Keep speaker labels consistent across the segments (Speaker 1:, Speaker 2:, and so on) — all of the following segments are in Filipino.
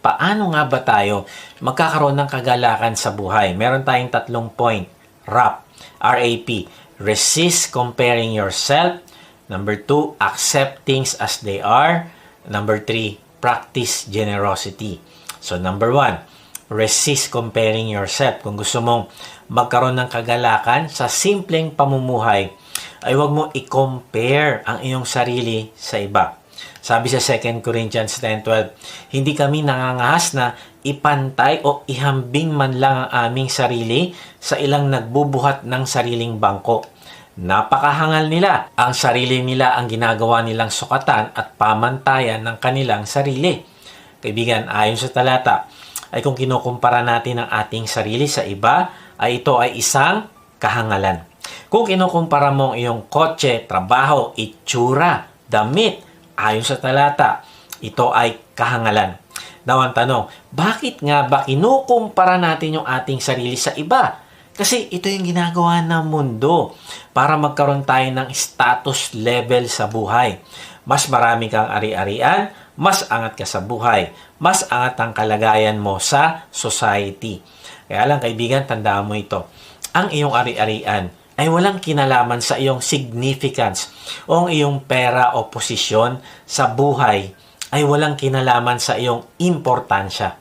Speaker 1: Paano nga ba tayo magkakaroon ng kagalakan sa buhay? Meron tayong tatlong point. RAP. R-A-P. Resist comparing yourself. Number two, accept things as they are. Number three, practice generosity. So number one, resist comparing yourself. Kung gusto mong magkaroon ng kagalakan sa simpleng pamumuhay, ay huwag mo i-compare ang iyong sarili sa iba. Sabi sa 2 Corinthians 10.12, hindi kami nangangahas na ipantay o ihambing man lang ang aming sarili sa ilang nagbubuhat ng sariling bangko. Napakahangal nila. Ang sarili nila ang ginagawa nilang sukatan at pamantayan ng kanilang sarili. Kaibigan, ayon sa talata, ay kung kinukumpara natin ang ating sarili sa iba, ay ito ay isang kahangalan. Kung kinukumpara mo ang iyong kotse, trabaho, itsura, damit, ayon sa talata, ito ay kahangalan. Now, ang tanong, bakit nga ba kinukumpara natin yung ating sarili sa iba? Kasi ito yung ginagawa ng mundo para magkaroon tayo ng status level sa buhay. Mas marami kang ari-arian, mas angat ka sa buhay, mas angat ang kalagayan mo sa society. Kaya lang kaibigan, tandaan mo ito. Ang iyong ari-arian ay walang kinalaman sa iyong significance o ang iyong pera o posisyon sa buhay ay walang kinalaman sa iyong importansya.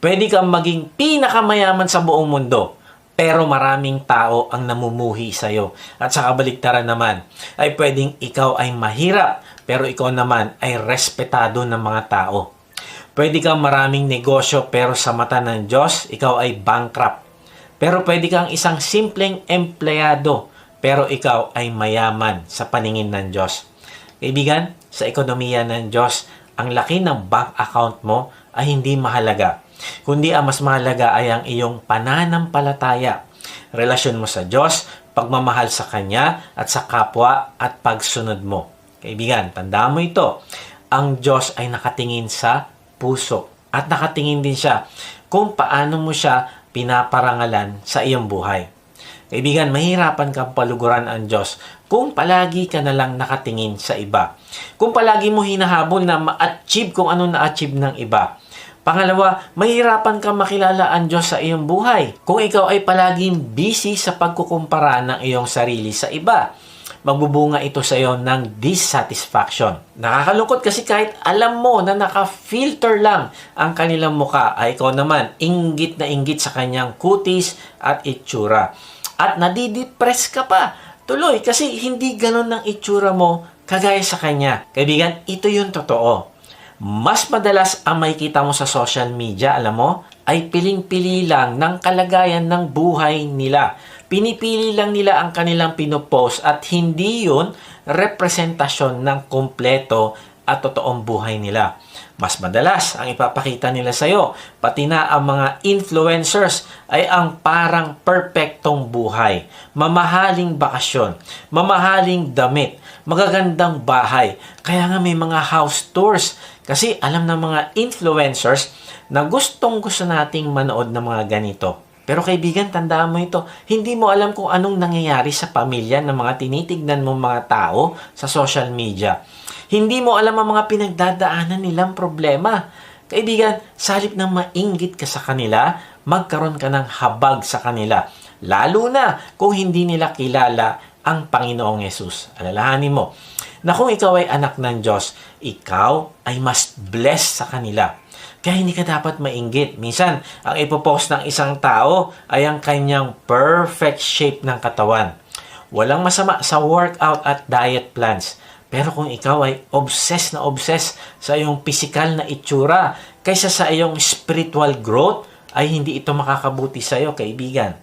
Speaker 1: Pwede kang maging pinakamayaman sa buong mundo, pero maraming tao ang namumuhi sa iyo. At sa kabaligtaran naman, ay pwedeng ikaw ay mahirap, pero ikaw naman ay respetado ng mga tao. Pwede kang maraming negosyo, pero sa mata ng Diyos, ikaw ay bankrupt. Pero pwede kang isang simpleng empleyado, pero ikaw ay mayaman sa paningin ng Diyos. Kaibigan, sa ekonomiya ng Diyos, ang laki ng bank account mo ay hindi mahalaga. Kundi ang mas mahalaga ay ang iyong pananampalataya, relasyon mo sa Diyos, pagmamahal sa Kanya at sa kapwa at pagsunod mo. Kaibigan, tandaan mo ito. Ang Diyos ay nakatingin sa puso at nakatingin din siya kung paano mo siya pinaparangalan sa iyong buhay. Kaibigan, mahirapan kang paluguran ang Diyos kung palagi ka na lang nakatingin sa iba. Kung palagi mo hinahabol na ma-achieve kung ano na-achieve ng iba. Pangalawa, mahirapan kang makilala ang Diyos sa iyong buhay kung ikaw ay palaging busy sa pagkukumpara ng iyong sarili sa iba magbubunga ito sa iyo ng dissatisfaction. Nakakalungkot kasi kahit alam mo na naka-filter lang ang kanilang muka, ay ikaw naman, inggit na inggit sa kanyang kutis at itsura. At nadidepress ka pa. Tuloy, kasi hindi ganun ang itsura mo kagaya sa kanya. Kaibigan, ito yung totoo. Mas madalas ang makikita mo sa social media, alam mo, ay piling-pili lang ng kalagayan ng buhay nila. Pinipili lang nila ang kanilang pinopost at hindi yun representasyon ng kumpleto at totoong buhay nila. Mas madalas ang ipapakita nila sa iyo, pati na ang mga influencers ay ang parang perpektong buhay, mamahaling bakasyon, mamahaling damit, magagandang bahay. Kaya nga may mga house tours kasi alam ng mga influencers na gustong gusto nating manood ng mga ganito. Pero kaibigan, tandaan mo ito, hindi mo alam kung anong nangyayari sa pamilya ng mga tinitignan mo mga tao sa social media. Hindi mo alam ang mga pinagdadaanan nilang problema. Kaibigan, salip na mainggit ka sa kanila, magkaroon ka ng habag sa kanila. Lalo na kung hindi nila kilala ang Panginoong Yesus. Alalahanin mo na kung ikaw ay anak ng Diyos, ikaw ay mas blessed sa kanila. Kaya hindi ka dapat mainggit. Minsan, ang ipopost ng isang tao ay ang kanyang perfect shape ng katawan. Walang masama sa workout at diet plans. Pero kung ikaw ay obsessed na obsessed sa iyong physical na itsura kaysa sa iyong spiritual growth, ay hindi ito makakabuti sa iyo, kaibigan.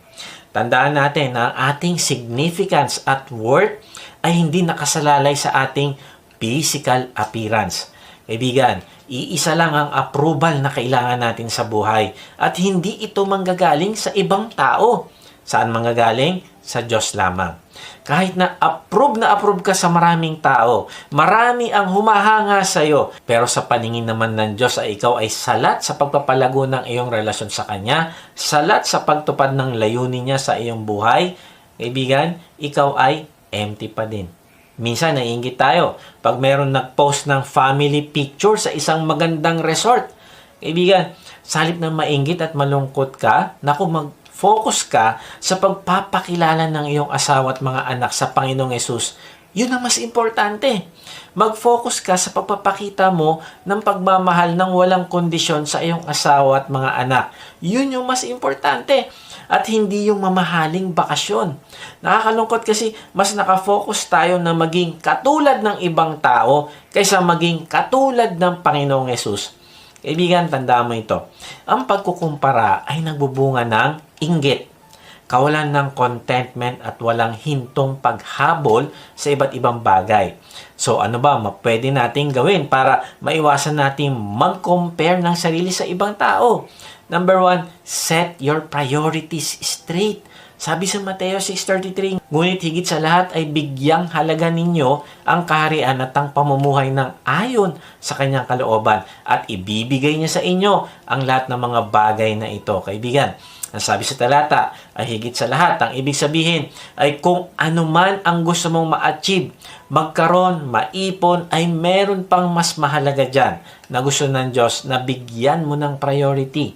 Speaker 1: Tandaan natin na ang ating significance at worth ay hindi nakasalalay sa ating physical appearance. Kaibigan, iisa lang ang approval na kailangan natin sa buhay at hindi ito manggagaling sa ibang tao. Saan manggagaling? Sa Diyos lamang. Kahit na approve na approve ka sa maraming tao, marami ang humahanga sa iyo, pero sa paningin naman ng Diyos ay ikaw ay salat sa pagpapalago ng iyong relasyon sa Kanya, salat sa pagtupad ng layunin niya sa iyong buhay, kaibigan, ikaw ay empty pa din. Minsan naiingit tayo pag meron nag-post ng family picture sa isang magandang resort. Kaibigan, salip na mainggit at malungkot ka, naku mag-focus ka sa pagpapakilala ng iyong asawa at mga anak sa Panginoong Yesus. Yun ang mas importante. Mag-focus ka sa pagpapakita mo ng pagmamahal ng walang kondisyon sa iyong asawa at mga anak. Yun yung mas importante. At hindi yung mamahaling bakasyon. Nakakalungkot kasi mas nakafocus tayo na maging katulad ng ibang tao kaysa maging katulad ng Panginoong Yesus. Kaibigan, tandaan mo ito. Ang pagkukumpara ay nagbubunga ng inggit kawalan ng contentment at walang hintong paghabol sa iba't ibang bagay. So ano ba pwede nating gawin para maiwasan nating mag-compare ng sarili sa ibang tao? Number one, set your priorities straight. Sabi sa Mateo 6.33, Ngunit higit sa lahat ay bigyang halaga ninyo ang kaharian at ang pamumuhay ng ayon sa kanyang kalooban at ibibigay niya sa inyo ang lahat ng mga bagay na ito. Kaibigan, ang sabi sa talata ay higit sa lahat. Ang ibig sabihin ay kung ano man ang gusto mong ma-achieve, magkaroon, maipon, ay meron pang mas mahalaga dyan na gusto ng Diyos na bigyan mo ng priority.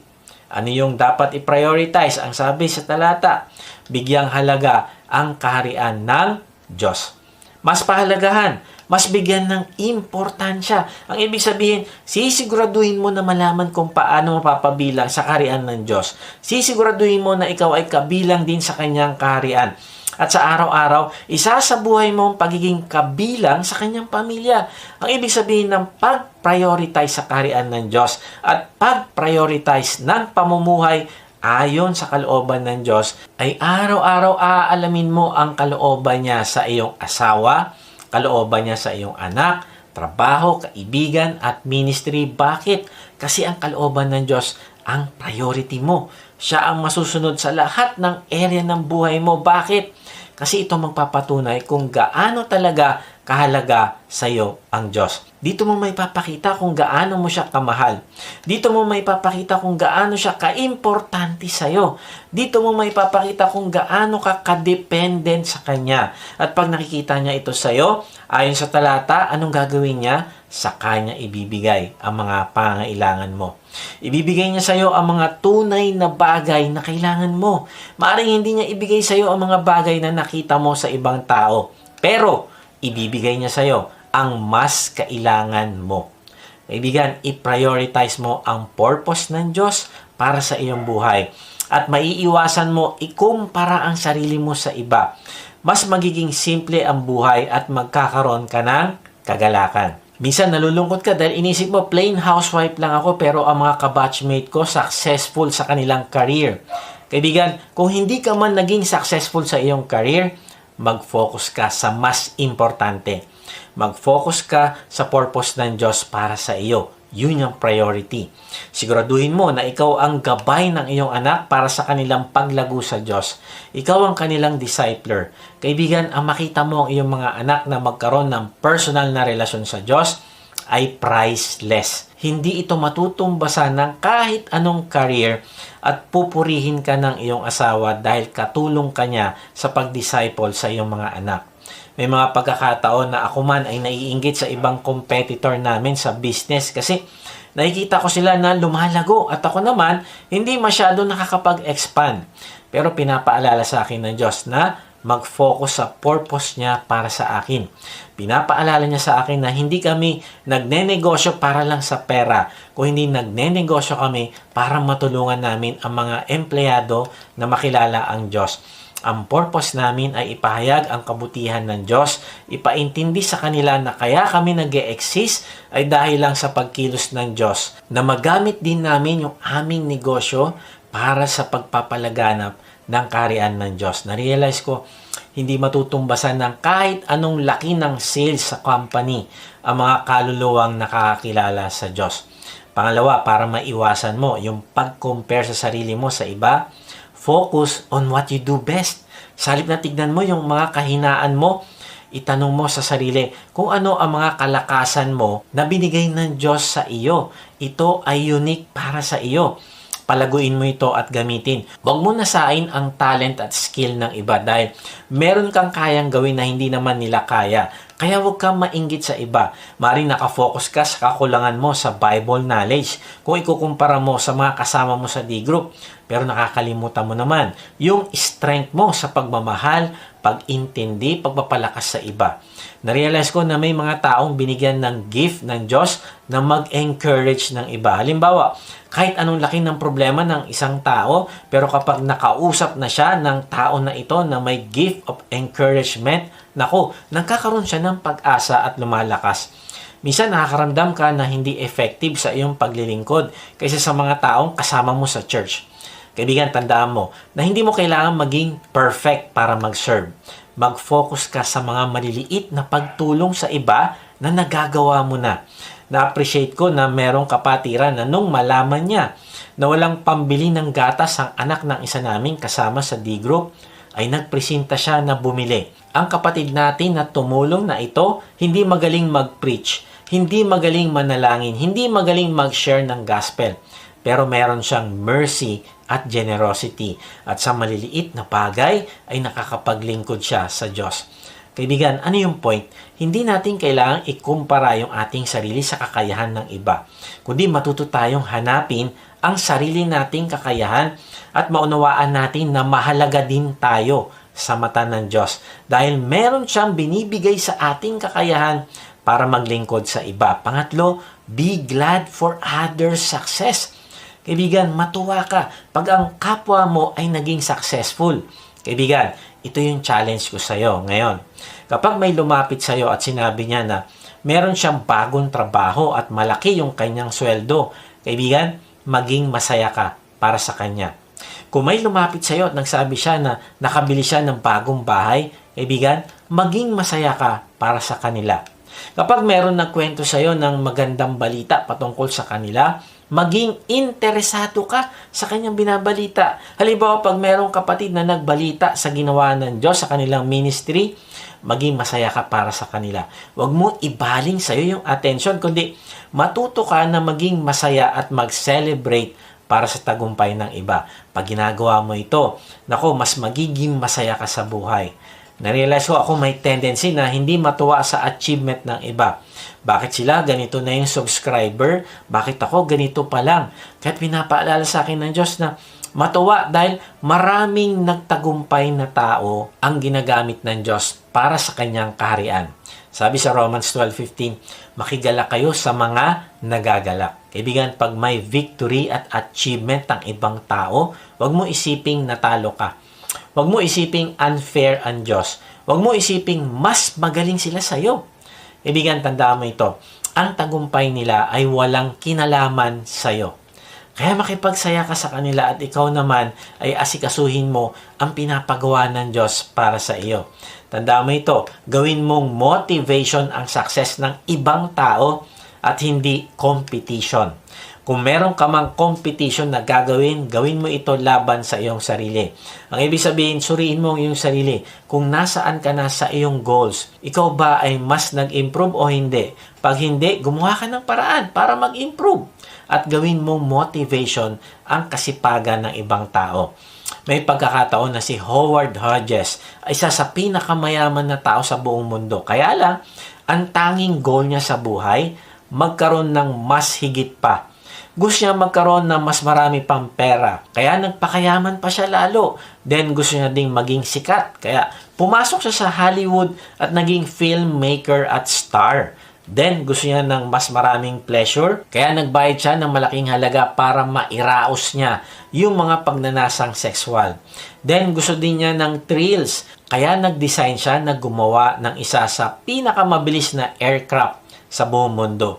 Speaker 1: Ano yung dapat i-prioritize? Ang sabi sa talata, bigyang halaga ang kaharian ng Diyos. Mas pahalagahan mas bigyan ng importansya. Ang ibig sabihin, sisiguraduhin mo na malaman kung paano mapapabilang sa kaharian ng Diyos. Sisiguraduhin mo na ikaw ay kabilang din sa kanyang kaharian. At sa araw-araw, isasabuhay mo ang pagiging kabilang sa kanyang pamilya. Ang ibig sabihin ng pag-prioritize sa kaharian ng Diyos at pag-prioritize ng pamumuhay ayon sa kalooban ng Diyos ay araw-araw aalamin mo ang kalooban niya sa iyong asawa, kalooban niya sa iyong anak, trabaho, kaibigan, at ministry. Bakit? Kasi ang kalooban ng Diyos ang priority mo. Siya ang masusunod sa lahat ng area ng buhay mo. Bakit? Kasi ito magpapatunay kung gaano talaga kahalaga sa iyo ang Diyos. Dito mo may papakita kung gaano mo siya kamahal. Dito mo may papakita kung gaano siya kaimportante sa iyo. Dito mo may papakita kung gaano ka kadependent sa Kanya. At pag nakikita niya ito sa iyo, ayon sa talata, anong gagawin niya? Sa Kanya ibibigay ang mga pangailangan mo. Ibibigay niya sa iyo ang mga tunay na bagay na kailangan mo. Maaring hindi niya ibigay sa iyo ang mga bagay na nakita mo sa ibang tao. Pero, ibibigay niya sa iyo ang mas kailangan mo. Kaibigan, i-prioritize mo ang purpose ng Diyos para sa iyong buhay. At maiiwasan mo ikumpara ang sarili mo sa iba. Mas magiging simple ang buhay at magkakaroon ka ng kagalakan. Minsan nalulungkot ka dahil inisip mo plain housewife lang ako pero ang mga kabatchmate ko successful sa kanilang career. Kaibigan, kung hindi ka man naging successful sa iyong career, mag-focus ka sa mas importante. Mag-focus ka sa purpose ng Diyos para sa iyo. Yun yung priority. Siguraduhin mo na ikaw ang gabay ng iyong anak para sa kanilang paglago sa Diyos. Ikaw ang kanilang discipler. Kaibigan, ang makita mo ang iyong mga anak na magkaroon ng personal na relasyon sa Diyos ay priceless. Hindi ito matutumbasan ng kahit anong career at pupurihin ka ng iyong asawa dahil katulong ka niya sa pag-disciple sa iyong mga anak. May mga pagkakataon na ako man ay naiinggit sa ibang competitor namin sa business kasi nakikita ko sila na lumalago at ako naman hindi masyado nakakapag-expand. Pero pinapaalala sa akin ng Diyos na mag-focus sa purpose niya para sa akin. Pinapaalala niya sa akin na hindi kami nagnenegosyo para lang sa pera, kung hindi nagnenegosyo kami para matulungan namin ang mga empleyado na makilala ang Diyos. Ang purpose namin ay ipahayag ang kabutihan ng Diyos, ipaintindi sa kanila na kaya kami nag exist ay dahil lang sa pagkilos ng Diyos, na magamit din namin yung aming negosyo para sa pagpapalaganap ng karian ng Diyos. Na-realize ko, hindi matutumbasan ng kahit anong laki ng sales sa company ang mga kaluluwang nakakakilala sa Diyos. Pangalawa, para maiwasan mo yung pag-compare sa sarili mo sa iba, Focus on what you do best. Salip na tignan mo yung mga kahinaan mo, itanong mo sa sarili kung ano ang mga kalakasan mo na binigay ng Diyos sa iyo. Ito ay unique para sa iyo. Palaguin mo ito at gamitin. Huwag mo nasain ang talent at skill ng iba dahil meron kang kayang gawin na hindi naman nila kaya. Kaya huwag kang mainggit sa iba. Maring nakafocus ka sa kakulangan mo sa Bible knowledge. Kung ikukumpara mo sa mga kasama mo sa D-group, pero nakakalimutan mo naman yung strength mo sa pagmamahal, pag-intindi, pagpapalakas sa iba. Narealize ko na may mga taong binigyan ng gift ng Diyos na mag-encourage ng iba. Halimbawa, kahit anong laki ng problema ng isang tao, pero kapag nakausap na siya ng tao na ito na may gift of encouragement, nako, nagkakaroon siya ng pag-asa at lumalakas. Minsan nakakaramdam ka na hindi effective sa iyong paglilingkod kaysa sa mga taong kasama mo sa church. Kaibigan, tandaan mo na hindi mo kailangan maging perfect para mag-serve. Mag-focus ka sa mga maliliit na pagtulong sa iba na nagagawa mo na. Na-appreciate ko na merong kapatiran na nung malaman niya na walang pambili ng gatas ang anak ng isa naming kasama sa D-group, ay nagpresenta siya na bumili. Ang kapatid natin na tumulong na ito, hindi magaling mag-preach, hindi magaling manalangin, hindi magaling mag-share ng gospel. Pero meron siyang mercy at generosity. At sa maliliit na bagay ay nakakapaglingkod siya sa Diyos. Kaibigan, ano yung point? Hindi natin kailangang ikumpara yung ating sarili sa kakayahan ng iba. Kundi matuto tayong hanapin ang sarili nating kakayahan at maunawaan natin na mahalaga din tayo sa mata ng Diyos. Dahil meron siyang binibigay sa ating kakayahan para maglingkod sa iba. Pangatlo, be glad for others' success. Kaibigan, matuwa ka pag ang kapwa mo ay naging successful. Kaibigan, ito yung challenge ko sa iyo ngayon. Kapag may lumapit sa iyo at sinabi niya na meron siyang bagong trabaho at malaki yung kanyang sweldo, kaibigan, maging masaya ka para sa kanya. Kung may lumapit sa iyo at nagsabi siya na nakabili siya ng bagong bahay, kaibigan, maging masaya ka para sa kanila. Kapag meron nagkwento sa iyo ng magandang balita patungkol sa kanila, maging interesado ka sa kanyang binabalita. Halimbawa, pag merong kapatid na nagbalita sa ginawa ng Diyos sa kanilang ministry, maging masaya ka para sa kanila. Huwag mo ibaling sa iyo yung attention, kundi matuto ka na maging masaya at mag-celebrate para sa tagumpay ng iba. Pag ginagawa mo ito, nako, mas magiging masaya ka sa buhay. Narealize ko ako may tendency na hindi matuwa sa achievement ng iba. Bakit sila ganito na yung subscriber? Bakit ako ganito pa lang? Kahit pinapaalala sa akin ng Diyos na matuwa dahil maraming nagtagumpay na tao ang ginagamit ng Diyos para sa kanyang kaharian. Sabi sa Romans 12.15, makigala kayo sa mga nagagalak. Kaibigan, pag may victory at achievement ng ibang tao, wag mo isiping natalo ka Huwag mo isiping unfair ang Diyos. Huwag mo isiping mas magaling sila sa iyo. Ibigan, tandaan mo ito. Ang tagumpay nila ay walang kinalaman sa iyo. Kaya makipagsaya ka sa kanila at ikaw naman ay asikasuhin mo ang pinapagawa ng Diyos para sa iyo. Tandaan mo ito, gawin mong motivation ang success ng ibang tao at hindi competition. Kung meron ka mang competition na gagawin, gawin mo ito laban sa iyong sarili. Ang ibig sabihin, suriin mo ang iyong sarili. Kung nasaan ka na sa iyong goals, ikaw ba ay mas nag-improve o hindi? Pag hindi, gumawa ka ng paraan para mag-improve. At gawin mong motivation ang kasipagan ng ibang tao. May pagkakataon na si Howard Hodges ay isa sa pinakamayaman na tao sa buong mundo. Kaya lang, ang tanging goal niya sa buhay, magkaroon ng mas higit pa gusto niya magkaroon ng mas marami pang pera. Kaya nagpakayaman pa siya lalo. Then gusto niya ding maging sikat. Kaya pumasok siya sa Hollywood at naging filmmaker at star. Then, gusto niya ng mas maraming pleasure. Kaya nagbayad siya ng malaking halaga para mairaos niya yung mga pagnanasang sexual. Then, gusto din niya ng thrills. Kaya nag-design siya na gumawa ng isa sa pinakamabilis na aircraft sa buong mundo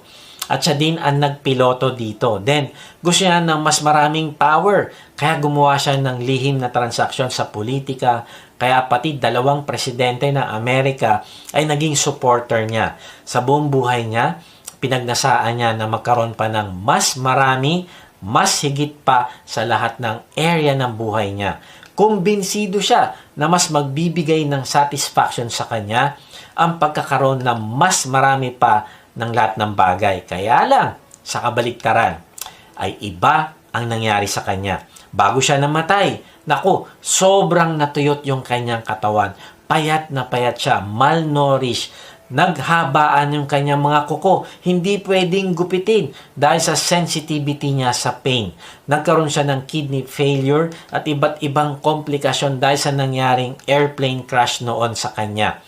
Speaker 1: at siya din ang nagpiloto dito. Then, gusto niya ng mas maraming power, kaya gumawa siya ng lihim na transaksyon sa politika, kaya pati dalawang presidente ng Amerika ay naging supporter niya. Sa buong buhay niya, pinagnasaan niya na magkaroon pa ng mas marami, mas higit pa sa lahat ng area ng buhay niya. Kumbinsido siya na mas magbibigay ng satisfaction sa kanya ang pagkakaroon ng mas marami pa ng lahat ng bagay. Kaya lang, sa kabaliktaran, ay iba ang nangyari sa kanya. Bago siya namatay, naku, sobrang natuyot yung kanyang katawan. Payat na payat siya, malnourished. naghabaan yung kanyang mga kuko. Hindi pwedeng gupitin dahil sa sensitivity niya sa pain. Nagkaroon siya ng kidney failure at iba't ibang komplikasyon dahil sa nangyaring airplane crash noon sa kanya.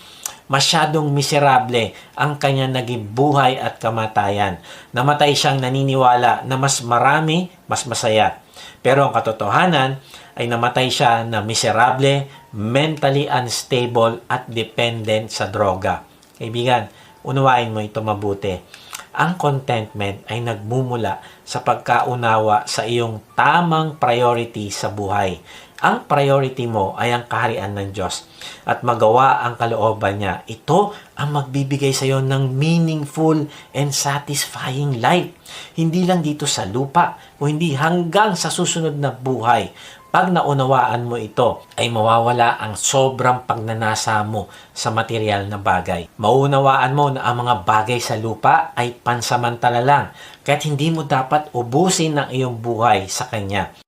Speaker 1: Masyadong miserable ang kanya naging buhay at kamatayan. Namatay siyang naniniwala na mas marami, mas masaya. Pero ang katotohanan ay namatay siya na miserable, mentally unstable at dependent sa droga. Kaibigan, unawain mo ito mabuti. Ang contentment ay nagmumula sa pagkaunawa sa iyong tamang priority sa buhay. Ang priority mo ay ang kaharian ng Diyos at magawa ang kalooban niya. Ito ang magbibigay sa iyo ng meaningful and satisfying life. Hindi lang dito sa lupa o hindi hanggang sa susunod na buhay. Pag naunawaan mo ito, ay mawawala ang sobrang pagnanasa mo sa material na bagay. Maunawaan mo na ang mga bagay sa lupa ay pansamantala lang, kaya't hindi mo dapat ubusin ang iyong buhay sa Kanya.